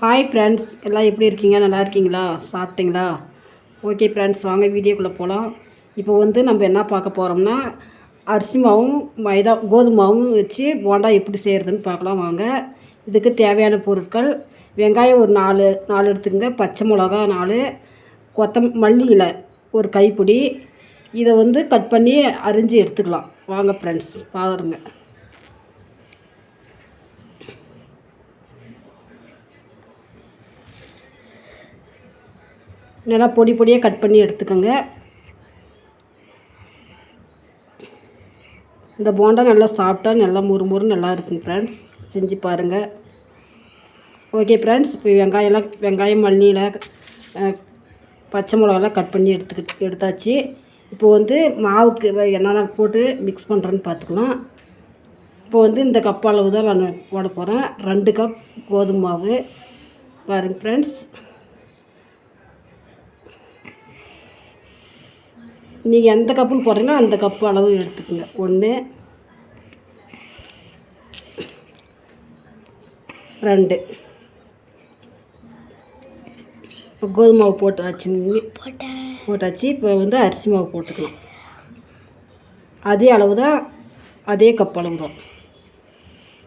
Hi friends எல்லாம் எப்படி இருக்கீங்க? நல்லா இருக்கீங்களா? சாப்பிட்டீங்களா? ஓகே ஃப்ரெண்ட்ஸ் வாங்க வீடியோக்குள்ளே போகலாம் இப்போ வந்து நம்ம என்ன பார்க்க போகிறோம்னா அரிசி மாவும் மைதா கோதுமை மாவும் வச்சு போண்டா எப்படி செய்கிறதுன்னு பார்க்கலாம் வாங்க. இதுக்கு தேவையான பொருட்கள் வெங்காயம் ஒரு நாலு நாலு எடுத்துக்கங்க. பச்சை மிளகா நாலு கொத்தம் மல்லி இலை ஒரு கைப்பிடி. இதை வந்து கட் பண்ணி அரிஞ்சு எடுத்துக்கலாம். வாங்க ஃப்ரெண்ட்ஸ் பாருங்கள் நல்லா பொடி பொடியாக கட் பண்ணி எடுத்துக்கோங்க. இந்த போண்டா நல்லா சாப்பிட்டா நல்லா முறு முறு நல்லா இருக்குங்க ஃப்ரெண்ட்ஸ் செஞ்சு பாருங்கள் ஓகே ஃப்ரெண்ட்ஸ் இப்போ வெங்காயம்லாம் வெங்காயம் மல்லியில் பச்சை மிளகாலாம் கட் பண்ணி எடுத்துக்கிட்டு எடுத்தாச்சு. இப்போ வந்து மாவுக்கு என்னென்ன போட்டு மிக்ஸ் பண்ணுறேன்னு பார்த்துக்கலாம். இப்போ வந்து இந்த கப் அளவு தான் நான் போட போகிறேன் ரெண்டு கப் கோதுமை மாவு. பாருங்கள் ஃப்ரெண்ட்ஸ் நீங்கள் எந்த கப்பில் போடுறீங்களோ அந்த கப்பு அளவு எடுத்துக்கோங்க. ஒன்று ரெண்டு. இப்போ கோதுமை மாவு போட்டாச்சு. போட்டாச்சு. இப்போ வந்து அரிசி மாவு போட்டுக்கலாம். அதே அளவு தான் அதே கப் அளவு தான்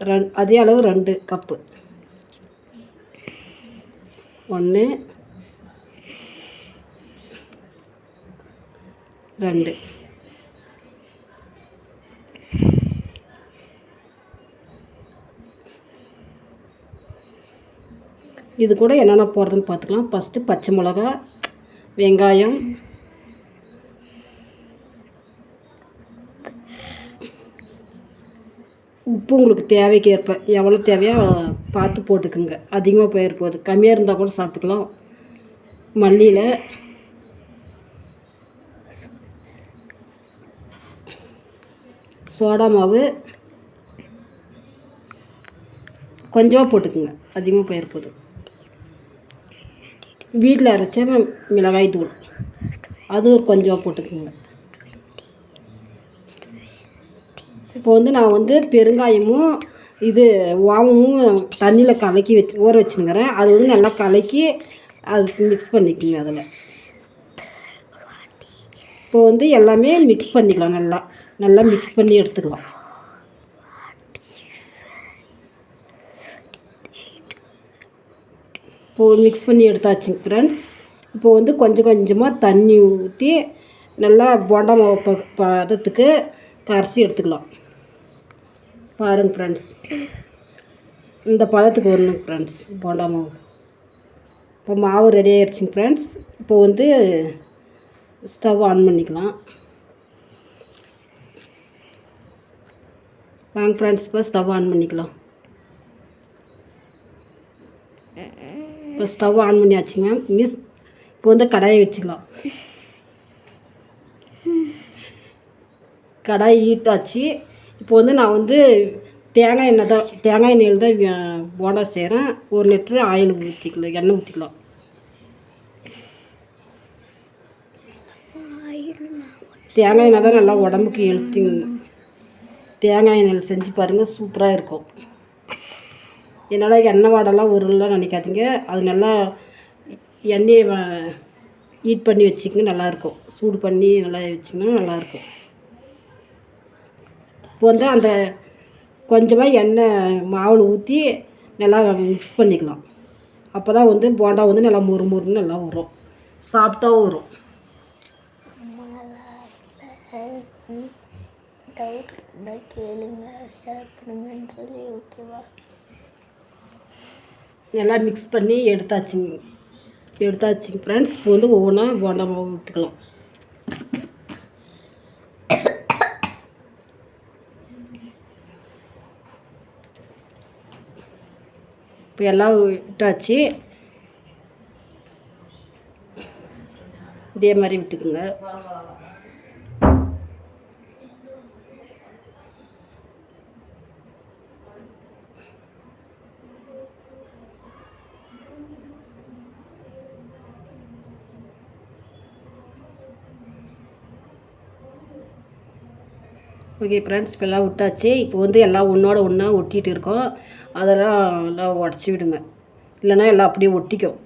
ரெண் அதே அளவு ரெண்டு கப்பு. ஒன்று ரெண்டு. இது கூட என்னென்ன போடுறதுன்னு பார்த்துக்கலாம். ஃபஸ்ட்டு பச்சை மிளகா வெங்காயம். உப்பு உங்களுக்கு தேவைக்கு ஏற்ப எவ்வளோ தேவையோ பார்த்து போட்டுக்குங்க. அதிகமாக போயிரு போகுது கம்மியாக இருந்தால் கூட சாப்பிட்டுக்கலாம். மல்லியில் சோடா மாவு. கொஞ்சமாக போட்டுக்குங்க. அதிகமாக போயிருப்போது போதும். வீட்டில் அரைச்ச மிளகாய் தூள். அது ஒரு கொஞ்சமாக போட்டுக்குங்க. இப்போ வந்து நான் வந்து பெருங்காயமும் இது ஓமமும் தண்ணியில் கலக்கி வச்சு ஊற வச்சுருக்கிறேன். அது வந்து நல்லா கலக்கி அது மிக்ஸ் பண்ணிக்கோங்க அதில். இப்போ வந்து எல்லாமே மிக்ஸ் பண்ணிக்கலாம் நல்லா. நல்லா மிக்ஸ் பண்ணி எடுத்துக்கலாம். இப்போது மிக்ஸ் பண்ணி எடுத்தாச்சுங்க ஃப்ரெண்ட்ஸ் இப்போது வந்து கொஞ்சம் கொஞ்சமாக தண்ணி ஊற்றி நல்லா போண்டா மாவு ப- பதத்துக்கு கரைச்சி எடுத்துக்கலாம். பாருங்க ஃப்ரெண்ட்ஸ் இந்த பதத்துக்கு வரணும் ஃப்ரெண்ட்ஸ் போண்டா மாவு. இப்போ மாவு ரெடி ஆயிடுச்சுங்க ஃப்ரெண்ட்ஸ் இப்போ வந்து ஸ்டவ் ஆன் பண்ணிக்கலாம். வாங்க ஃப்ரெண்ட்ஸ் இப்போ ஸ்டவ் ஆன் பண்ணிக்கலாம் இப்போ ஸ்டவ் ஆன் பண்ணியாச்சுங்க மிஸ் இப்போ வந்து கடாயை வச்சுக்கலாம். கடாய் ஈட்டாச்சு இப்போ வந்து நான் வந்து தேங்காய் எண்ணெய் தான் தேங்காய் எண்ணெயில் தான் வே- போண்டா செய்கிறேன் ஒரு லிட்ரு ஆயில் ஊற்றிக்கலாம் எண்ணெய் ஊற்றிக்கலாம் தேங்காய் எண்ணெய் தான் நல்லா உடம்புக்கு எழுத்துங்க தேங்காய் எண்ணெயில் செஞ்சு பாருங்கள் சூப்பராக இருக்கும். என்னால் எண்ணெய் வாடெல்லாம் வரும்லாம் நினைக்காதீங்க. அது நல்லா எண்ணெயை ஹீட் பண்ணி வச்சுக்கங்க நல்லாயிருக்கும் சூடு பண்ணி நல்லா வச்சிங்கன்னா நல்லாயிருக்கும் இப்போ வந்து அந்த கொஞ்சமாக எண்ணெய் மாவில் ஊற்றி நல்லா மிக்ஸ் பண்ணிக்கலாம். அப்போ தான் வந்து போண்டா வந்து நல்லா முறு முறுன்னு நல்லா வரும். சாப்பிட்டாவும் வரும். டவுட் இருந்தால் கேளுங்க ஷேர் பண்ணுங்கன்னு சொல்லி ஓகேவா எல்லாம் மிக்ஸ் பண்ணி எடுத்தாச்சுங்க. எடுத்தாச்சுங்க ஃப்ரெண்ட்ஸ் இப்போ வந்து ஒவ்வொன்றா போண்டா மாவு விட்டுக்கலாம். இப்போ எல்லாம் விட்டாச்சு. இதே மாதிரி விட்டுக்குங்க. ஓகே ஃப்ரெண்ட்ஸ் இப்போ எல்லாம் விட்டாச்சு. இப்போ வந்து எல்லாம் ஒன்றோட ஒன்றா ஒட்டிகிட்டு இருக்கோம். அதெல்லாம் எல்லாம் உடச்சி விடுங்க. இல்லைன்னா எல்லாம் அப்படியே ஒட்டிக்கும்.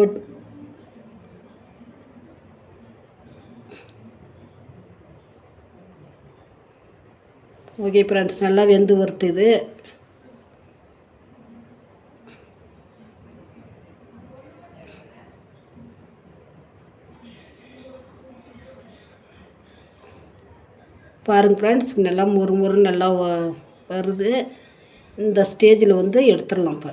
ஒட் ஓகே ஃப்ரெண்ட்ஸ் நல்லா வெந்து வரட்டுது. பாருங்க ஃப்ரெண்ட்ஸ் நல்லா மொறு மொறு நல்லா வருது. இந்த ஸ்டேஜில் வந்து எடுத்துடலாம் இப்போ.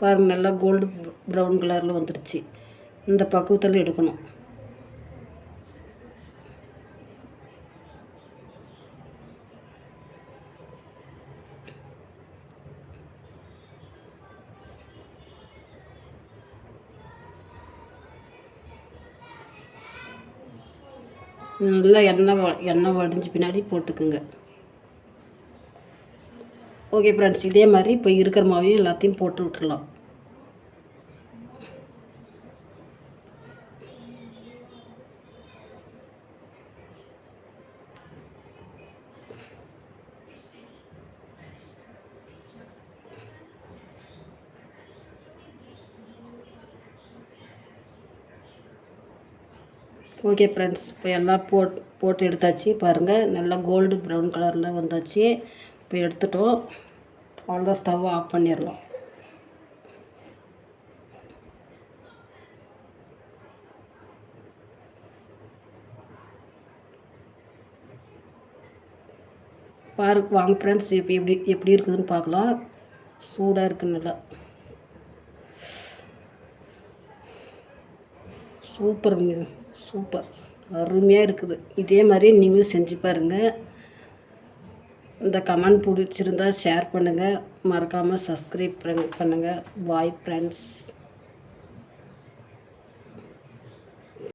பாருங்க நல்லா கோல்டு ப்ரௌன் கலரில் வந்துடுச்சு இந்த பக்குவத்தில் எடுக்கணும். நல்லா எண்ணெய் வ- எண்ணெய் வடிஞ்ச பின்னாடி போட்டுக்குங்க. ஓகே ஃப்ரெண்ட்ஸ் இதே மாதிரி இப்போ இருக்கிற மாவையும் எல்லாத்தையும் போட்டு விட்டுடலாம் ஓகே ஃப்ரெண்ட்ஸ் இப்போ எல்லாம் போட் போட்டு எடுத்தாச்சு. பாருங்கள் நல்லா கோல்டு ப்ரௌன் கலரில் வந்தாச்சு. இப்போ எடுத்துட்டோம். அவ்வளோதான் ஸ்டவ்வை ஆஃப் பண்ணிடலாம். பாரு வாங்க ஃப்ரெண்ட்ஸ் இப்போ எப்படி எப்படி இருக்குதுன்னு பார்க்கலாம். சூடாக இருக்குது நல்லா. சூப்பருங்க சூப்பர். அருமையாக இருக்குது. இதே மாதிரி நீங்களும் செஞ்சு பாருங்கள் இந்த கமெண்ட் பிடிச்சிருந்தா ஷேர் பண்ணுங்கள் மறக்காமல் சப்ஸ்கிரைப் பண்ணுங்கள் பாய் ஃப்ரெண்ட்ஸ்